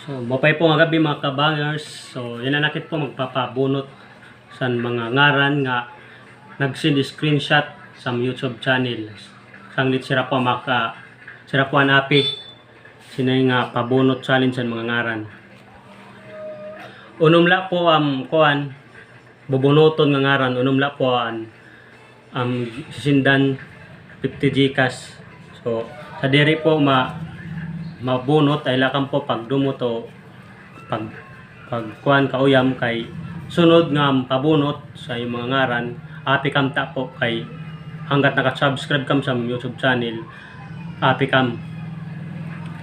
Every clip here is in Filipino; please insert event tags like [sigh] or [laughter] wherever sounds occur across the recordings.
So, mapay po nga gabi mga kabangers. So, inanakit po magpapabunot sa mga ngaran nga nag-send screenshot sa YouTube channel. Sanglit sira po maka sira po ang api. Sinay nga pabunot challenge sa mga ngaran. Unumla po ang kuan bubunuton nga ngaran unumla po ang ang sisindan 50 Gcash. So, sa diri po ma mabunot ay lakang po pagdumot o pag pagkuan kauyam kay sunod nga pabunot sa imong mga ngaran. Api kam ta po kay hanggat naka-subscribe kam sa YouTube channel api kam.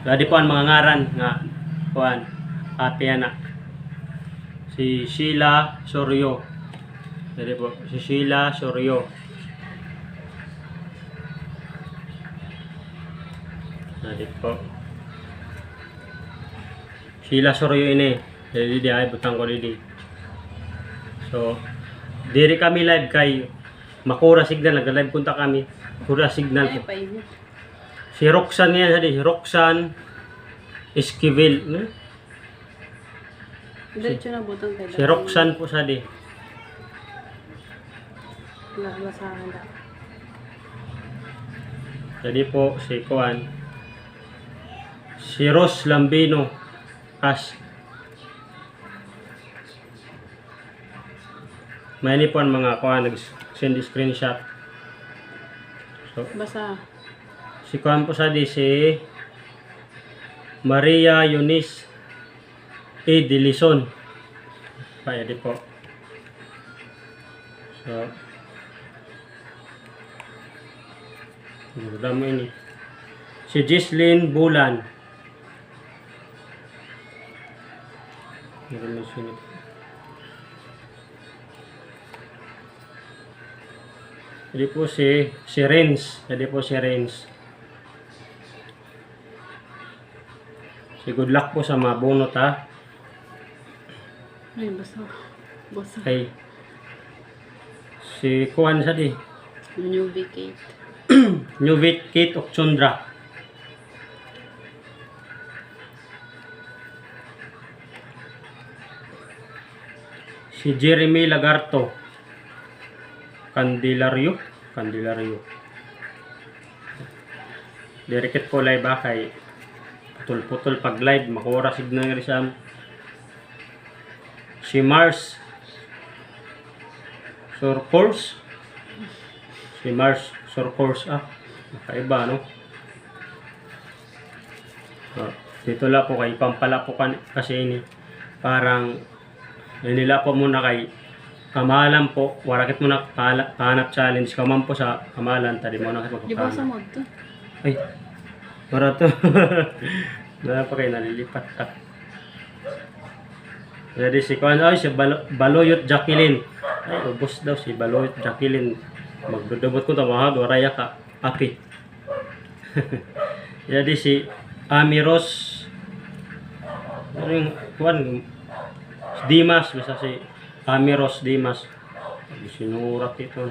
Dadi po ang mga ngaran nga kuan api ana si Sheila Soryo. Dadi po si Sheila Soryo. Dadi po Sheila Soryo ini. Jadi dia ay butang ko didi. So, diri kami live kay Makura Signal nag-live punta kami. Makura Signal paimo. Si Roxanne yan, hadi. Esquivel. No? Diretso na butang kay Si Roxanne po sa di. Jadi po si Kuan. Si Ros Lambino. As. May ni po mga Kuan nag-send screenshot. So, Basa. Si Kuan po sa di si Maria Eunice E. Dilison. Kaya di po. So, Ganda mo ini. Si Gislyn Bulan. Meron na sunod. Jadi po si si Renz. Jadi po si Renz. Si good luck po sa mga bunot ha. Ay, basa. Basa. Kay si Kuan sa di. New vacate. Newit Kate Okchundra. Si Jeremy Lagarto. Candelario. Candelario. Dirikit po live ba kay putol-putol pag live makura signal nga siya. Si Mars Surcourse. Si Mars Surcourse ah. Kakaiba no. So, dito lang po kay pampala po kan- kasi ini parang nila po muna kay kamalan po. Warakit mo na pala- pahanap challenge. Kaman po sa kamalan tadi mo na kayo Di ba sa mod to? ay para to. [laughs] Wala pa kayo nalilipat ka Jadi si Kuan ay si Balo- Baloyot Jacqueline. Ay ubos daw si Baloyot Jacqueline. Magdudubot ko ta mga waraya ka api. Jadi [laughs] si Amiros ano yung Kuan si Dimas bisa si Amiros Dimas. Sinurat ito.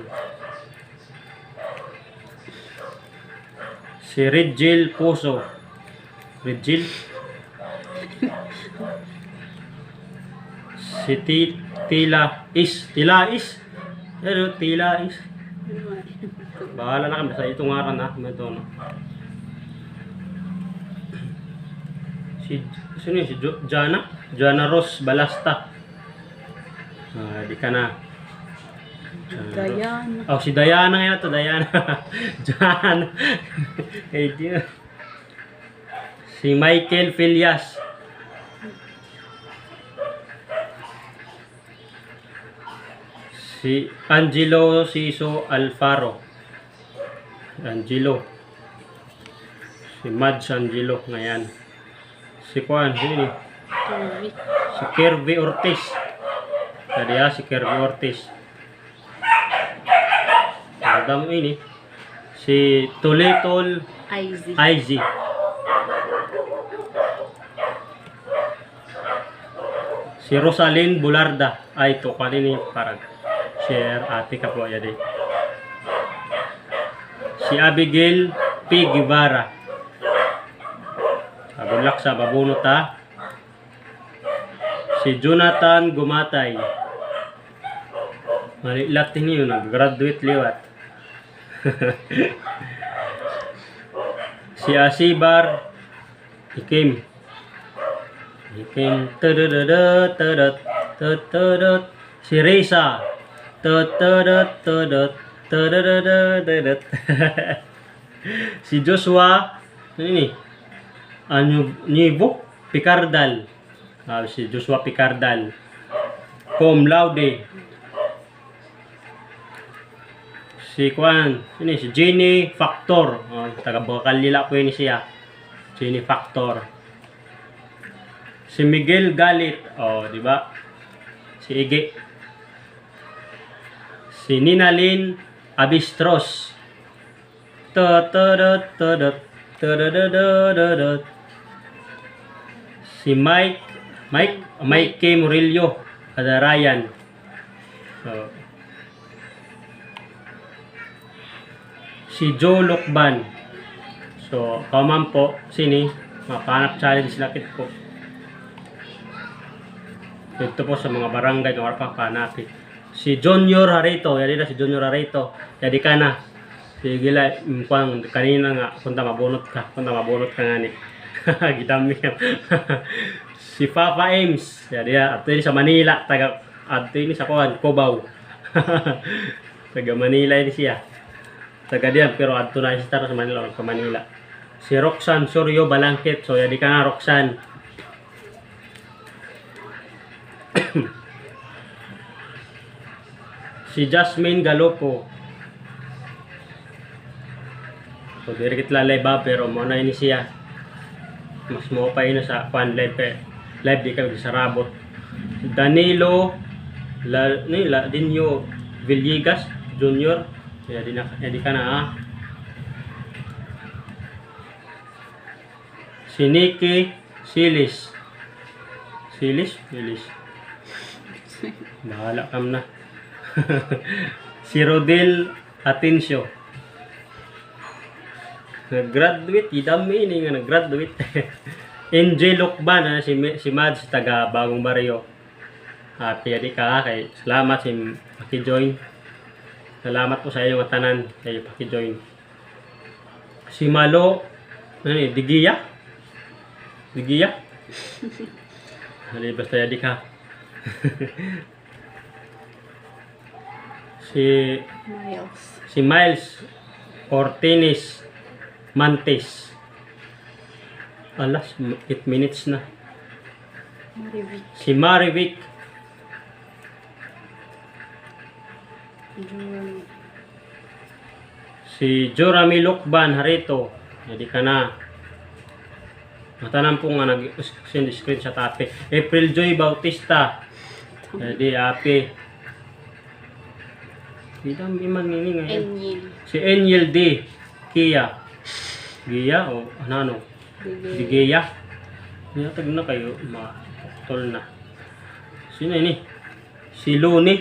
Si Rigil Puso. Rigil [laughs] Si Ti- Tila Is. Tila Is. Pero Tila Is. Bahala na kami sa itong ngaran ha. Ito no. Si, sino yun? Si Jana? Jana Ros Balasta. Ah, di ka na. Ros. Diana. Oh, si Diana ngayon to, Diana. Jan. hey, dear. Si Michael Filias. Si Angelo Siso Alfaro. Angelo. Si Mads Angelo ngayon. Si Juan, sino? Kirby. Si Kirby Ortiz. Tadi ya, si Kirby Ortiz. Ada mo ini. Si Tuletol Izzy. Izzy. Si Rosalyn Bularda. Ay, ito. Kanini parang share ate ka po. Yadi. Si Abigail P. Guevara. Agulak sa babunot ha. Si Jonathan Gumatay. Mali Latin yun, nag-graduate liwat. [laughs] si Asibar Ikim. Ikim. Tadadada, tadat, tatadat. Si Reza. Tatadat, tadat, tadadada, tadat. [laughs] si Joshua. Ano ini? Ano, Nivo? Picardal. Ah, si Joshua Picardal. Cum laude. Si Kwan, ini si Jenny Factor. Oh, taga Bakalila po yun siya. Jenny Factor. Si Miguel Galit. Oh, di ba? Si Ige. Si Ninalyn Abistros. Ta ta. Si Mike Mike Mike K. Murillo. Kada Ryan. So, si Joe Lokban. So, kaman po, sini, mapanap challenge lakit po. Dito po sa mga barangay ng Warpa panapit. Si Junior Harito, yadi na si Junior Harito. Yadi ka na. Sige la, mukhang kanina nga, punta mabunot ka, punta mabunot ka nga ni. [laughs] Gidami. [laughs] si Papa Ames, ya, ato yun sa Manila, taga, yun sa Kuan, Cubao. [laughs] taga Manila yun siya. Taga diyan pero adto na siya sa Manila sa Manila. Si Roxanne Suryo Balangkit. So yadi ka nga Roxanne. [coughs] Si Jasmine Galopo. So diri kit lalay ba pero mo na ini siya. Mas mo pa ino sa fan live live di ka sarabot. Danilo La, ni la Dinyo Villegas Junior. Ya di na ya di ka na ah. si Nikki Silis. Silis? Silis. Bahala kam na. [laughs] Si Rodel Atencio. Nag-graduate idami ni nga nag-graduate [laughs] NJ Lokban ah, si si Mads taga Bagong Barrio Happy di ka kay salamat si paki-join Salamat po sa iyo mga tanan kayo paki-join. Si Malo, ano eh, Digiya? Digiya? [laughs] Hali basta yadi ka. [laughs] si Miles. si Miles Ortinis Mantes. Alas, 8 minutes na. Marivic. Si Marivic June. Si Jorami Lokban Harito. Hindi ka na. Matanan po nga nag-send screen sa tape. April Joy Bautista. Hindi, api. Hindi dami man ngayon. Enyil. Si Enyel D. Kia. Gia o ano ano? Di Bigay. Gia. Niyatag na kayo. Tol na. Sino ini? Si Luni.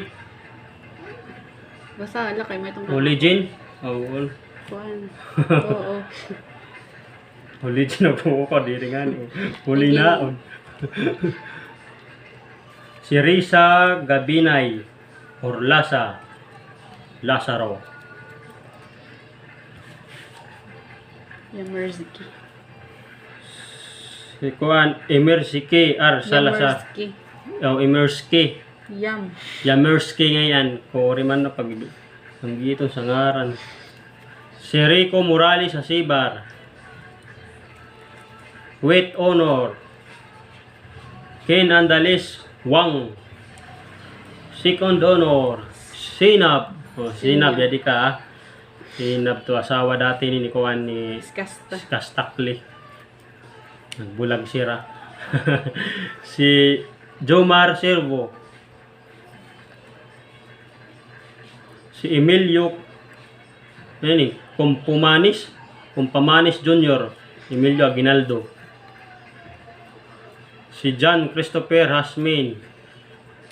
Basta ala kay may Holy Jane. Oh, all. Kuan. Oo. Po ako, [laughs] di rin nga. no. Huli na. si Risa Gabinay Orlasa Lazaro. Yung Merziki. Si Kuan Emersiki R. Salasa. Yamersky. Oh, Emerski. Yam. Yamerski ngayon. Kuri man na pag ang gito sa ngaran. Si Rico Morales Asibar. With honor. Ken Andales Wang. Second honor. Sinab. Oh, Sinab, yadi ka ah. Sinab to asawa dati ni Kuan ni Iskasta. Kastakli. Nagbulag sira. [laughs] si Jomar Servo. Si Emilio ano ni Kumpumanis Kumpamanis Jr. Emilio Aguinaldo. Si John Christopher Hasmin.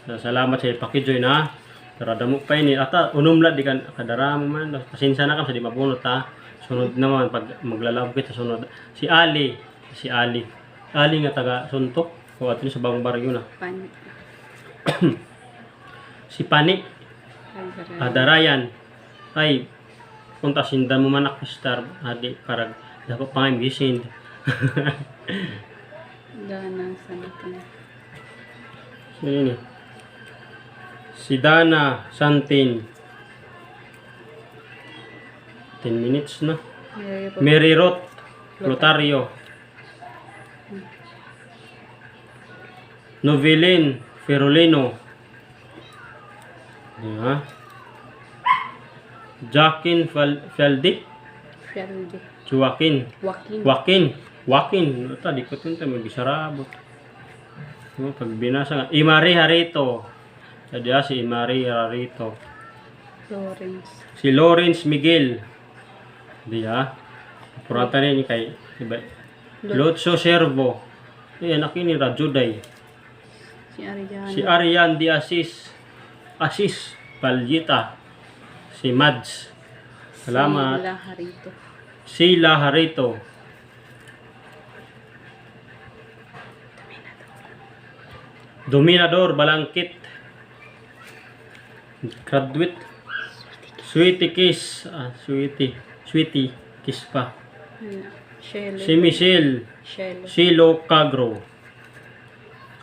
Salamat sa pakijoy na. Karada mo pa ini ata unumla di kan kadaramo man pasensya na kam sa di mabunot ha. Sunod naman pag maglalabo kita sunod. Si Ali, si Ali. Ali nga taga Suntok O atin sa bagong baryo na. Pan. [clears throat] Si Pani, Adara. Adarayan. Ay, punta sindan mo manak star. Adi, parang dapat pa nga gisin. [laughs] Dana sa natin. So, yun eh. Si Dana Santin. 10 minutes na. Mary Roth Lotario. Novelin Ferolino. Yeah. Jacqueline Fal Faldi. Fialde. Joaquin. Joaquin. Joaquin. Joaquin. Ito, di ko ito magisarabot. No, pag binasa nga. Imari Harito. Sadya si Imari Harito. Lawrence. Si Lawrence Miguel. Di ah. Purata rin ni kay iba. Lotso Servo. Eh, anak ini Rajuday. Si Ariana. Si Arian Di Asis. Asis Paljita. Si Mads. Salamat. Si Laharito. Sheila Harito. Dominador Balangkit. Graduate. Sweetie Kiss. Ah, Sweetie. Sweetie Kiss pa. Shelo. Si Michelle. Shelo. Cagro.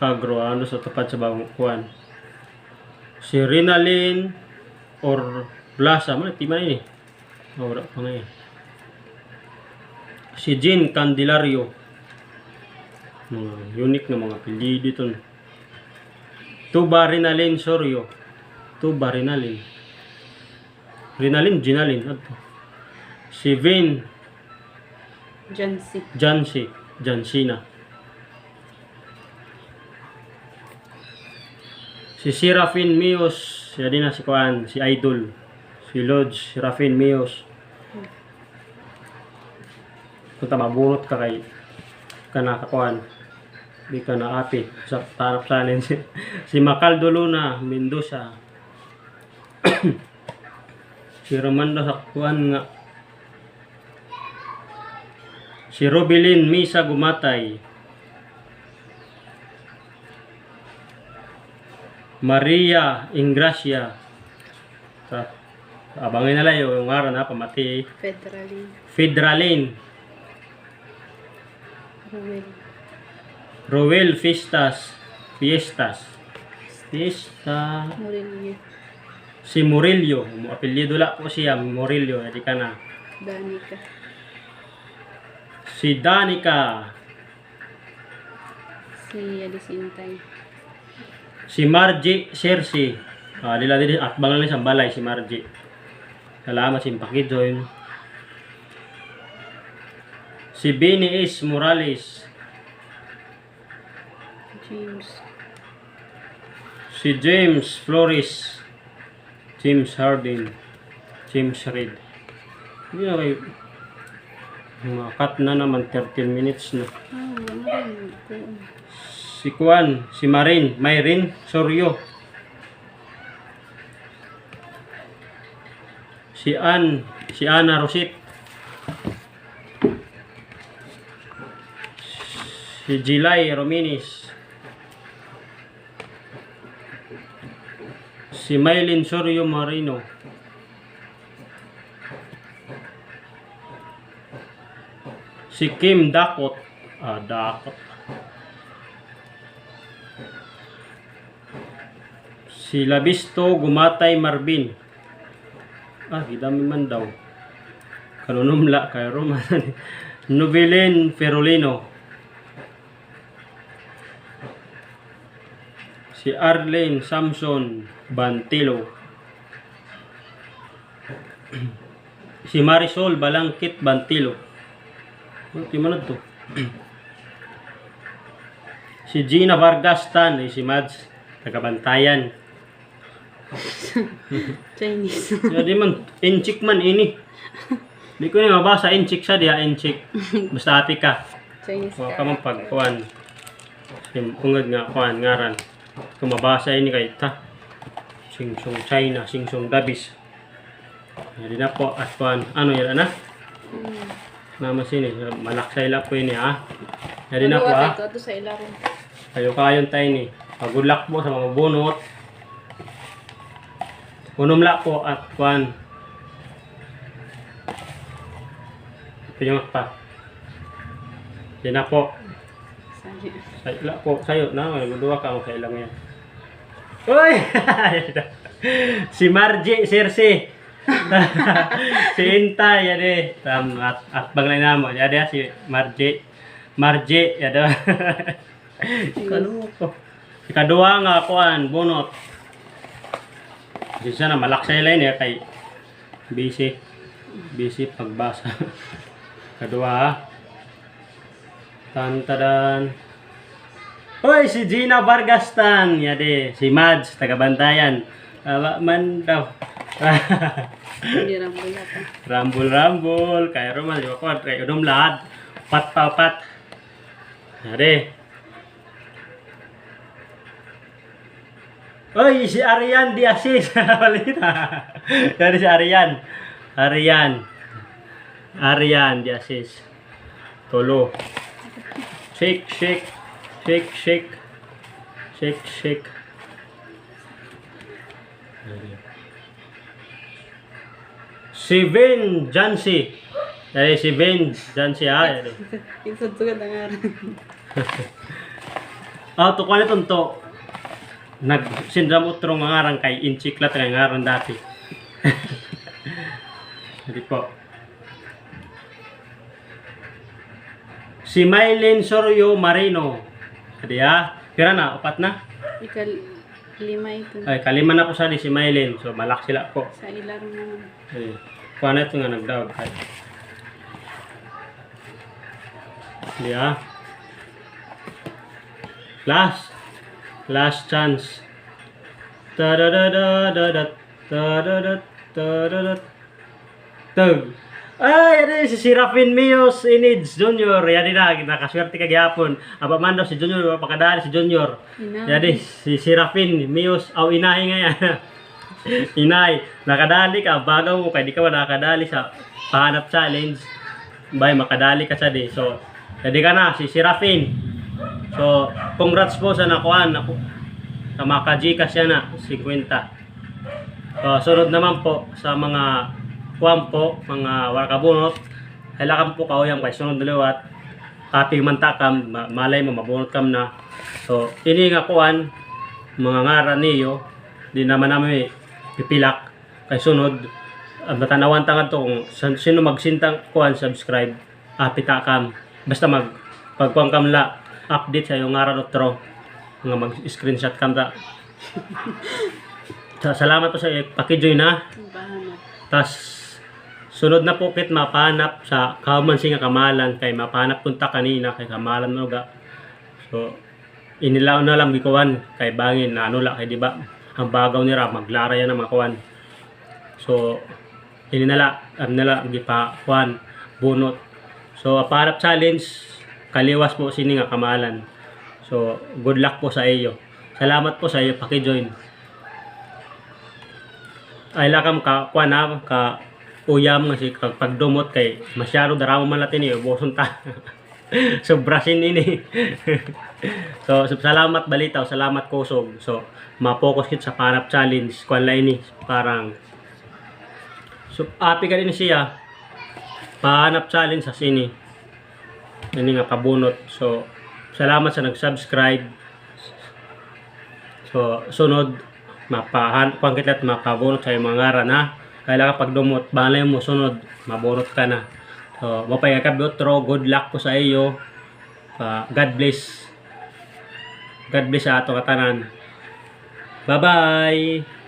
Cagro, ano sa tapat sa bagong kuwan. Si Rinalyn or Blasa. Ano, di man yun eh. Oh, wala pa nga eh. Si Jean Candelario. Mga unique na mga apelyido ito. Tuba Rinalyn Sorio. Tuba Rinalyn. Rinalyn, Ginalyn. Ano to? Si Vin Jancy. Jansi, Jansina. Si Serafin Mios, siya din na si Kuan, si Idol. Si Lodge, Serafin Mios. Punta mabunot ka kay kana kakuan. Di ka na ate sa tanap salin [laughs] si, si Macaldo Luna, Mendoza. [clears throat] si Romando sa kuan nga Si Robilin Misa Gumatay. Maria Ingracia. Sa abangin na lang yung ngaran ha, pamati. Federally. Fidralin. Ruel. Roel Fiestas. Fiestas. Fiesta. Murillo. Si Murillo. Apelyido la po siya, Murillo. Hindi ka na. Danica. Si Danica. Si Alice Intay. Si Margie Sersi. Ah, dila din at bangal sa balay si Margie. Salamat si Pakijoy. Si Benny S. Morales. James. Si James Flores. James Hardin. James Reed. Hindi na kayo. Mga cut na naman 13 minutes na. Kuwan. Si Juan, si Marin, Mayrin Soryo. Si Ann, si Ana Rosit. Si Jilay Rominis. Si Maylin Soryo Marino. Si Kim Dakot. Ah, Dakot. Si Labisto Gumatay Marvin. Ah, hidami man daw. Kanunumla kay Roman. [laughs] Novelin Ferolino. Si Arlene Samson Bantilo. [clears throat] si Marisol Balangkit Bantilo. Ano man to? [clears throat] si Gina Vargas Tan, eh, si Mads, tagabantayan. [laughs] Chinese. Jadi man, inchik man ini. Di ko na mabasa, inchik siya diya, inchik. Basta ati ka. Chinese Huwag ka pagkuhan. Ungad nga, kuhan, ngaran. Kung mabasa ini kay ta. Singsong China, singsong Dabis. Jadi na po, at kuhan, ano yan, anak? Hmm. Naman sini, malaksay lang po ini ha. Jadi na po sa ilalim. Kayo kayon tayo ni. Luck po sa mga bunot. Unumla po at kwan. Pinyong pa. Yan na po. Sa ila po, sayo na. Magduwa ka ako sa ilang yan. Uy! [laughs] si Margie Circe. [laughs] si Inta, yan eh. Tam, at, at banglay na mo. Yan eh, si Margie. Margie, yan eh. [laughs] Kaluko. Si kadua nga kuan, bunot. Di sana malaksay lang niya kay busy. Busy pagbasa. [laughs] kadua. Tantadan. Hoy, si Gina Vargastan. Yade, si Mads, taga-bantayan. Awa man daw. [laughs] Hindi rin po yata. rambul rambul kay Roman yo ko kay udom lahat. Pat pa pat. Yade. Hoy, si Arian di assist. [laughs] Balita. Yade si Arian. Arian. Arian di assist. Tolo. Shake, shake. Shake, shake. Shake, shake. Si Vin Jansi. Dari si Vin Jansi ha. Dari. Isod-sugad ang araw. Ah, to [laughs] kuan itong to. Nag sindram utro nga ngarang kay Inchiklat nga ngarang dati. [laughs] Hindi po. Si Mylene Soryo Marino. Adi ha. Pira na, upat na. Ikal lima ito. Ay, kalima na po sa si Mylene. So, malak sila po. Sa naman. Ay, kuha na ito nga nagdawag. Ay. Di ah. Last. Last chance. Ta-da-da-da-da-da. Ta-da-da. Ta-da-da. Tug. Ay, ano si Serafin Mios Inids Junior. Yan na, nakaswerte ka gyapon. Aba man daw si Junior, pakadali si Junior. Jadi si Serafin Mios aw inahay nga yan. [laughs] Inay, nakadali ka bago mo kay di ka nakadali sa pahanap challenge. Bay makadali ka sa di. So, jadi ka na si Serafin. So, congrats po sa nakuan ako. Sa mga kajikas yan na 50. So, sunod naman po sa mga kuwan po, mga warkabunot. Kailangan po kauyang kay sunod daliwat. Kaping mantakam, ma- malay mo, mabunot kam na. So, ini nga kuan, mga ngaran niyo, di naman namin pipilak kay sunod. Ang matanawan tangad to kung sino magsintang kuan subscribe, apita kam. Basta mag pagkuan kam la update sa yung ngaran otro nga mag-screenshot kam ta. Sa- Salamat po sa iyo. Pakijoy na. Tas sunod na po kit mapanap sa kauman nga kamalan kay mapanap punta kanina kay kamalan mo ga. So inilaw na lang gikuan kay bangin na ano la kay di ba ang bagaw ni Ra maglara yan ang mga kuan. So ini nala am nala gipa kuan bunot. So aparap challenge kaliwas po sini nga kamalan. So good luck po sa iyo. Salamat po sa iyo paki-join. Ay lakam ka kuan ka uyam nga si pagdumot kay masyado daramo man latin eh boson ta [laughs] sobrasin ini [laughs] so sub- salamat balitaw salamat kusog. So ma-focus kit sa panap challenge kuan ini parang. So api ka din siya. Panap challenge sa sini ini nga pabunot so salamat sa nag-subscribe So, sunod, mapahan, kung kitlat, mapabunot sa mga ngaran, ha? Kailangan pag dumot, balay mo, sunod, mabunot ka na. So, mapay ka otro, good luck po sa iyo. Ah, God bless. God bless sa ato katanan. Bye-bye!